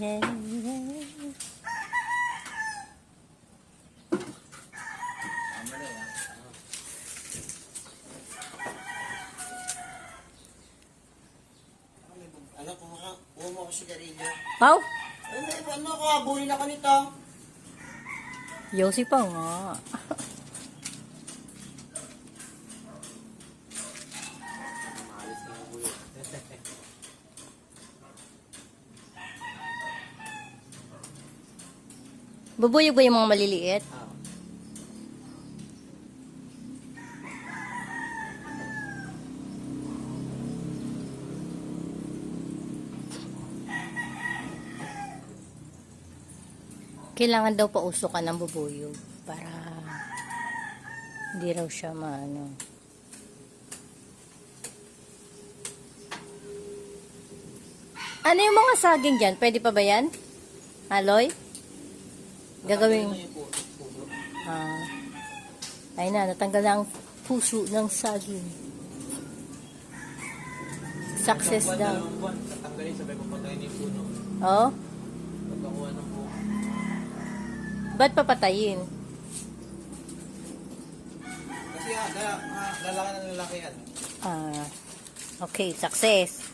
yeah, yeah. Ano, kumaka, kuha mo ako sigarilyo. Pau, Ano, ano ako, abulin ako nito. Yossi pa nga. Maalis na ako yun. Bubuyog ba yung mga maliliit? Ah. Kailangan daw pausukan ng bubuyog para hindi raw siya maano. Ano yung mga saging dyan? Pwede pa ba yan? Aloy? Gagawin. Puno? puno? Ah. Ay na, natanggal na ang puso ng saging. Success daw. tatanggalin, sabay ko patayin yung puno. Oh? Pagkakuha ng buhok. Ba't papatayin? Kasi ah, lalaki na lalaki yan. Ah. Okay, success.